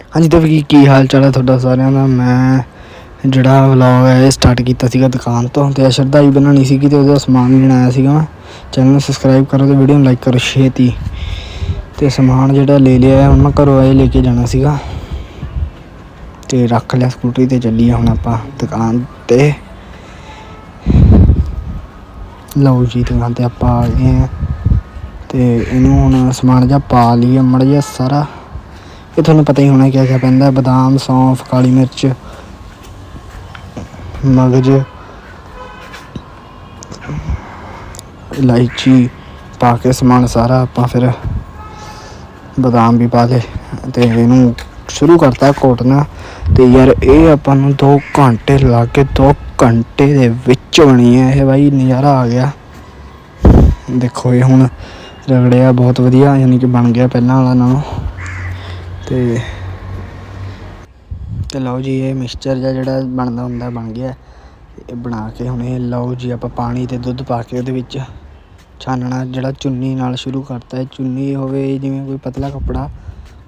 ਹਾਂਜੀ ਤੇ ਵੀ ਕੀ ਹਾਲ ਚਾਲ ਹੈ ਤੁਹਾਡਾ ਸਾਰਿਆਂ ਦਾ? ਮੈਂ ਜਿਹੜਾ ਵਲੌਗ ਹੈ ਇਹ ਸਟਾਰਟ ਕੀਤਾ ਸੀਗਾ ਦੁਕਾਨ ਤੋਂ ਤੇ ਸ਼ਰਦਾਈ ਬਣਾਉਣੀ ਸੀਗੀ ਤੇ ਉਹਦਾ ਸਮਾਨ ਲੈਣ ਆਇਆ ਸੀਗਾ ਮੈਂ। ਚੈਨਲ ਨੂੰ ਸਬਸਕ੍ਰਾਈਬ ਕਰੋ ਤੇ ਵੀਡੀਓ ਨੂੰ ਲਾਈਕ ਕਰੋ ਛੇਤੀ। ਤੇ ਸਮਾਨ ਜਿਹੜਾ ਲੈ ਲਿਆ ਹੈ, ਹੁਣ ਮੈਂ ਘਰੋਂ ਆਏ ਲੈ ਕੇ ਜਾਣਾ ਸੀਗਾ। ਤੇ ਰੱਖ ਲਿਆ ਸਕੂਟਰੀ ਤੇ ਚੱਲੀਏ ਹੁਣ ਆਪਾਂ ਦੁਕਾਨ ਤੇ। ਲਓ ਜੀ ਦੁਕਾਨ ਤੇ ਆਪਾਂ ਆ ਗਏ ਹਾਂ। ਤੇ ਇਹਨੂੰ ਹੁਣ ਸਮਾਨ ਜਿਹਾ ਪਾ ਲਈਏ, ਮੜ ਜਿਹਾ ਸਾਰਾ। ਇਹ ਤੁਹਾਨੂੰ ਪਤਾ ਹੀ ਹੋਣਾ ਕਿਆ ਕਿਆ ਪੈਂਦਾ, ਬਦਾਮ, ਸੌਂਫ, ਕਾਲੀ ਮਿਰਚ, ਮਗਜ, ਇਲਾਇਚੀ ਪਾ ਕੇ ਸਮਾਨ ਸਾਰਾ ਆਪਾਂ ਫਿਰ ਬਦਾਮ ਵੀ ਪਾ ਲਏ ਤੇ ਇਹਨੂੰ ਸ਼ੁਰੂ ਕਰਤਾ ਘੋਟਣਾ ਤੇ ਯਾਰ ਇਹ ਆਪਾਂ ਨੂੰ 2 ਘੰਟੇ ਲੱਗ ਕੇ 2 ਘੰਟੇ ਦੇ ਵਿੱਚ ਬਣੀ ਹੈ ਇਹ ਬਾਈ, ਨਜ਼ਾਰਾ ਆ ਗਿਆ। ਦੇਖੋ ਇਹ ਹੁਣ ਰਗੜਿਆ ਬਹੁਤ ਵਧੀਆ, ਯਾਨੀ ਕਿ ਬਣ ਗਿਆ ਪਹਿਲਾਂ ਵਾਲਾ ਨਾਲੋਂ। ਤੇ ਤੇ ਲਓ ਜੀ, ਇਹ ਮਿਕਸਚਰ ਜਿਹਾ ਜਿਹੜਾ ਬਣਦਾ ਹੁੰਦਾ, ਬਣ ਗਿਆ। ਇਹ ਬਣਾ ਕੇ ਹੁਣ ਇਹ ਲਓ ਜੀ, ਆਪਾਂ ਪਾਣੀ ਤੇ ਦੁੱਧ ਪਾ ਕੇ ਉਹਦੇ ਵਿੱਚ ਛਾਨਣਾ, ਜਿਹੜਾ ਚੁੰਨੀ ਨਾਲ ਸ਼ੁਰੂ ਕਰਤਾ ਹੈ ਚੁੰਨੀ ਹੋਵੇ, ਜਿਵੇਂ ਕੋਈ ਪਤਲਾ ਕੱਪੜਾ,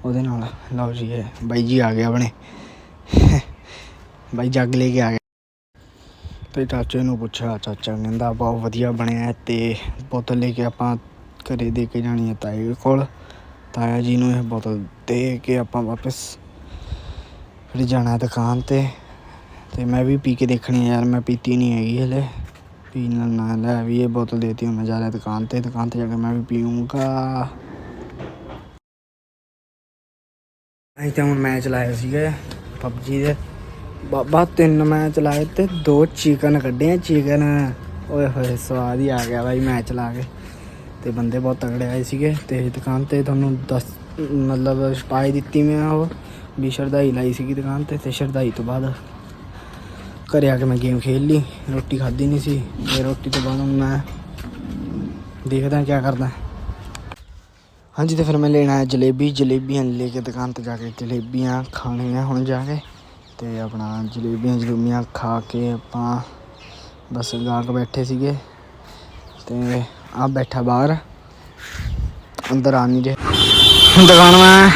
ਉਹਦੇ ਨਾਲ। ਲਓ ਜੀ, ਇਹ ਬਾਈ ਜੀ ਆ ਗਿਆ ਆਪਣੇ। ਬਾਈ ਜੱਗ ਲੈ ਕੇ ਆ ਗਿਆ ਤੇ ਚਾਚੇ ਨੂੰ ਪੁੱਛਿਆ, ਚਾਚਾ ਕਹਿੰਦਾ, ਬਹੁਤ ਵਧੀਆ ਬਣਿਆ ਹੈ ਤੇ, ਬੋਤਲ ਲੈ ਕੇ ਆਪਾਂ ਘਰੇ ਦੇ ਕੇ ਜਾਣੀ ਹੈ ਤਾਏ ਕੋਲ। ਤਾਇਆ ਜੀ ਨੂੰ ਇਹ ਬੋਤਲ ਦੇ ਕੇ ਆਪਾਂ ਵਾਪਸ ਫਿਰ ਜਾਣਾ ਦੁਕਾਨ ਤੇ। ਤੇ ਮੈਂ ਵੀ ਪੀ ਕੇ ਦੇਖਣੀ ਯਾਰ, ਮੈਂ ਪੀਤੀ ਨਹੀਂ ਹੈਗੀ ਹਲੇ। ਪੀਣ ਨਾ ਲੈ ਵੀ ਇਹ ਬੋਤਲ ਦੇਤੀ, ਹੁਣ ਮੈਂ ਜਾ ਰਿਹਾ ਦੁਕਾਨ ਤੇ। ਦੁਕਾਨ ਤੇ ਜਾ ਕੇ ਮੈਂ ਵੀ ਪੀਊਂਗਾ। ਅਸੀਂ ਤਾਂ ਹੁਣ ਮੈਚ ਲਾਇਆ ਸੀਗਾ ਪਬਜੀ ਦੇ। ਬਾਬਾ, ਤਿੰਨ ਮੈਚ ਲਾਏ ਤੇ ਦੋ ਚਿਕਨ ਕੱਢੇ ਆ, ਚਿਕਨ। ਓਏ ਹੋਏ, ਸਵਾਦ ਹੀ ਆ ਗਿਆ ਬਾਈ ਮੈਚ ਲਾ ਕੇ। ਤੇ ਬੰਦੇ ਬਹੁਤ ਤਗੜੇ ਆਏ ਸੀਗੇ। ਤੇ ਦੁਕਾਨ ਤੇ ਤੁਹਾਨੂੰ ਦੱਸ ਮਤਲਬ ਸਪਾਈ ਦਿੱਤੀ ਮੈਂ ਉਹ, ਵੀ ਸ਼ਰਦਾਈ ਲਾਈ ਸੀਗੀ ਦੁਕਾਨ ਤੇ ਤੇ ਸ਼ਰਦਾਈ ਤੋਂ ਬਾਅਦ ਘਰੇ ਆ ਕੇ ਮੈਂ ਗੇਮ ਖੇਲ ਲਈ, ਰੋਟੀ ਖਾਧੀ ਨਹੀਂ ਸੀ, ਤੇ ਰੋਟੀ ਤੋਂ ਬਾਅਦ ਹੁਣ ਮੈਂ ਦੇਖਦਾ ਕੀ ਕਰਦਾ। ਹਾਂਜੀ, ਤੇ ਫਿਰ ਮੈਂ ਲੈਣਾ ਹੈ ਜਲੇਬੀ, ਜਲੇਬੀਆਂ ਲੈ ਕੇ ਦੁਕਾਨ ਤੇ ਜਾ ਕੇ ਜਲੇਬੀਆਂ ਖਾਣੀਆਂ ਹੁਣ ਜਾ ਕੇ, ਤੇ ਆਪਣਾ ਜਲੇਬੀਆਂ ਜਲੂਬੀਆਂ ਖਾ ਕੇ ਆਪਾਂ ਬਸ ਗਾਹਕ ਬੈਠੇ ਸੀਗੇ, ਤੇ ਆ ਬੈਠਾ ਬਾਹਰ, ਅੰਦਰ ਆ ਨਹੀਂ ਰਿਹਾ ਦੁਕਾਨ ਮੈਂ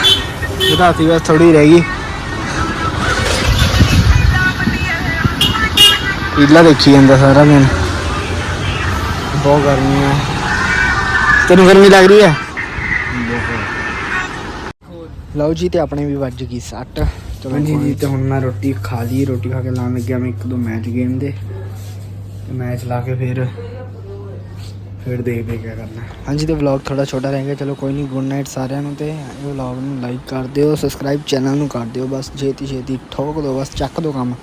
ਵਧਾਤੀ ਬਸ ਥੋੜੀ ਰਹਿ ਗਈ। ਪੀਲਾ ਦੇਖੀ ਜਾਂਦਾ ਸਾਰਾ ਦਿਨ। ਬਹੁਤ ਗਰਮੀ ਹੈ। ਤੈਨੂੰ ਗਰਮੀ ਲੱਗ ਰਹੀ ਹੈ? ਲਓ ਜੀ ਤੇ ਆਪਣੇ ਵੀ ਵੱਜ ਗਈ ਸੱਟ। ਚਲੋ ਜੀ ਜੀ ਤੇ ਹੁਣ ਮੈਂ ਰੋਟੀ ਖਾ ਲਈ ਰੋਟੀ ਖਾ ਕੇ ਲਾਉਣ ਲੱਗਿਆ ਮੈਂ ਇੱਕ ਦੋ ਮੈਚ ਗੇਮ ਦੇ ਮੈਚ ਲਾ ਕੇ ਫਿਰ ਫਿਰ ਦੇਖਦੇ ਕੀ ਕਰਨਾ। ਹਾਂਜੀ, ਤੇ ਵਲੌਗ ਥੋੜਾ ਛੋਟਾ ਰਹਿ ਗਿਆ। ਚਲੋ ਕੋਈ ਨਹੀਂ ਗੁੱਡ ਨਾਈਟ ਸਾਰਿਆਂ ਨੂੰ ਤੇ ਇਹ ਵਲੌਗ ਨੂੰ ਲਾਈਕ ਕਰ ਦਿਓ ਸਬਸਕ੍ਰਾਈਬ ਚੈਨਲ ਨੂੰ ਕਰ ਦਿਓ। ਬਸ ਛੇਤੀ ਛੇਤੀ ਠੋਕ ਦਿਓ, ਬਸ ਚੱਕ ਦਿਓ ਕੰਮ।